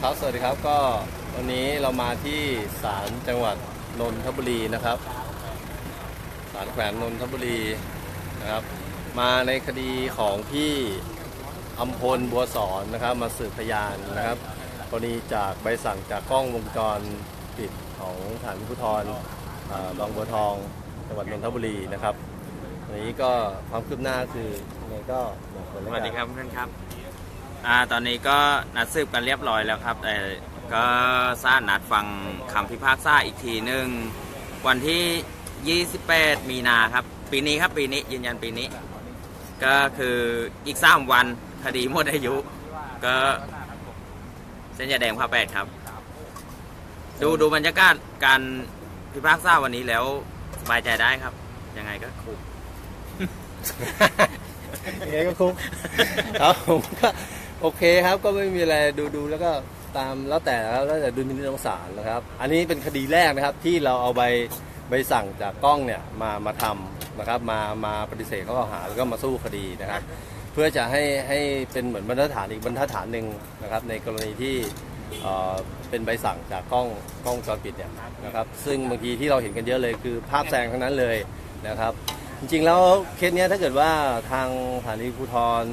ครับสวัสดีครับก็วันนี้เรามาที่ศาลจังหวัดนนทบุรีนะครับศาลแขวงนนทบุรีนะครับ มาในคดีของพี่อัมพลบัวสอนนะครับมาสืบพยานนะครับกรณีจากใบสั่งจากกล้องวงจรปิดของฐานภูธรอ่าบางบัวทองจังหวัดนนทบุรีนะครับวันนี้ก็ความคืบหน้าคือยังไงก็สวัสดีครับเพื่อนครับ อ่าตอนนี้ก็นัดสืบกันเรียบร้อยแล้วครับแต่ก็สร้างนัดฟังคำพิพากษาอีกทีหนึ่งวันที่ 28 มีนาครับ ปีนี้ครับปีนี้ยืนยันปีนี้ ก็คืออีก3วันคดีหมดอายุ ก็เส้นยาแดงพาแปดครับ ดูดูบรรยากาศการพิพากษาวันนี้แล้วสบายใจได้ครับ ยังไงก็คุก ยังไงก็คุกครับผมก็ โอเคครับก็ไม่มีอะไรดูดูแล้วก็ตามแล้วแต่แล้วแต่ดุลพินิจของศาลนะครับ อันนี้เป็นคดีแรกนะครับที่เราเอาใบใบสั่งจากกล้องเนี่ยมามาทำนะครับมามาปฏิเสธข้อกล่าวหาแล้วก็มาสู้คดีนะครับ เพื่อจะให้ให้เป็นเหมือนบรรทัดฐานอีกบรรทัดฐานหนึ่งนะครับในกรณีที่เอ่อเป็นใบสั่งจากกล้องกล้องจรปิดเนี่ยนะครับซึ่งบางทีที่เราเห็นกันเยอะเลยคือภาพแซงทั้งนั้นเลยนะครับ จริงๆแล้วเคสเนี้ยถ้าเกิดว่าทางสถานีภูธร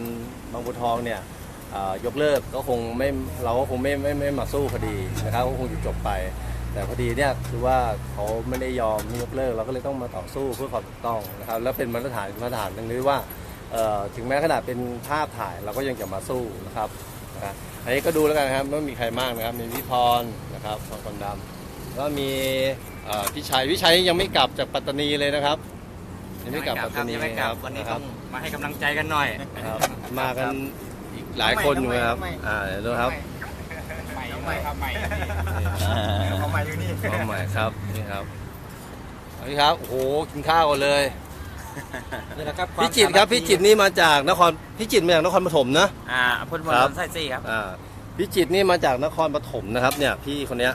บางบัวทองเนี่ย ยกเลิกก็คงไม่เราก็คงไม่ไม่ไม่มาสู้คดีนะครับก็คงหยุดจบไป แต่พอดีเนี่ยคือว่าเขาไม่ได้ยอมไม่ยกเลิกเราก็เลยต้องมาต่อสู้เพื่อความถูกต้องนะครับแล้วเป็นมาตรฐานมาตรฐานตรงนี้ว่าเอ่อถึงแม้ขนาดเป็นภาพถ่ายเราก็ยังจะมาสู้นะครับนะอันนี้ก็ดูแล้วกันนะครับไม่มีใครมากนะครับ มีพี่พรนะครับพรคนดำแล้วมีเอ่อพี่ชัยพี่ชัยยังไม่กลับจากปัตตานีเลยนะครับยังไม่กลับปัตตานียังไม่กลับครับวันนี้นะคต้รัอบงมาให้กำลังใจกันหน่อยครับมากัน อีกหลายคนอยู่นะครับ อ่าเดี๋ยวดูครับใหม่ใหม่ครับใหม่นี่เขาใหม่อยู่นี่ความใหม่ครับนี่ครับนี่ครับโอ้โหกินข้าวกันเลยนี่นะครับพี่จิตรครับพี่จิตรนี่มาจากนครพี่จิตรมาจากนครปฐมนะอ่าพุทธมณครัฑบลสายสี่ครับอ่าพี่จิตรนี่มาจากนครปฐมนะครับ เนี่ยพี่คนเนี้ย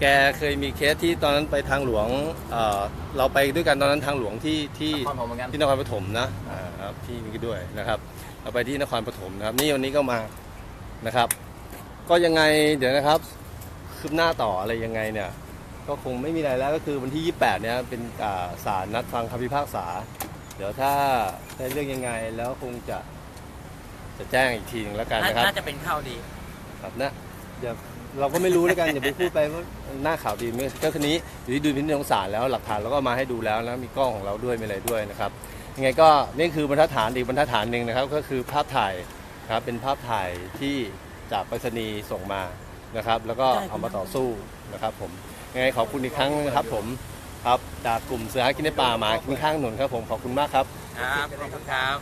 แกเคยมีเคสที่ตอนนั้นไปทางหลวงเอ่อเราไปด้วยกันตอนนั้นทางหลวงที่ที่ความผมเหมือนกันที่นครปฐมนะ อ่าครับที่นี่ด้วยนะครับเราไปที่นครปฐมนะครับนี่วันนี้ก็มานะครับ ก็ยังไงเดี๋ยวนะครับคืบหน้าต่ออะไรยังไงเนี่ยก็คงไม่มีอะไรแล้วก็คือวันที่ 28 เนี่ยเป็นอ่าศาลนัดฟังคำพิพากษา เดี๋ยวถ้าได้เรื่องยังไงแล้วคงจะจะแจ้งอีกทีหนึงแล้วกันนะครับน่าจะเป็นข้าวดีครับนะเดี๋ยวเราก็ไม่รู้แล้วกันอย่าไปพูดไปว่าหน้าข่าวดีไม่ก็คืนนี้อยู่ที่ดูพินิจของศาลแล้วหลักฐานเราก็มาให้ดูแล้วนะมีกล้องของเราด้วยมีอะไรด้วยนะครับ ยังไงก็นี่คือบรรทัดฐานอีกบรรทัดฐานหนึ่งนะครับ ก็คือภาพถ่ายครับเป็นภาพถ่ายที่จากไปรษณีย์ส่งมานะครับ แล้วก็เอามาต่อสู้นะครับ ผมยังไงขอบคุณอีกครั้งนะครับ ผมครับจากกลุ่มเสือหากินในป่าหมากินข้างถนนครับ ผมขอบคุณมากครับครับขอบคุณครับ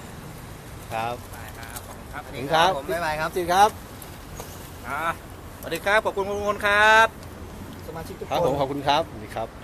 ครับครับขอบคุณครับผมบ๊ายบายครับจริงครับสวัสดีครับขอบคุณทุกคนครับสมาชิกทุกครับคผนมขอบคุณครับสวัสดีครับ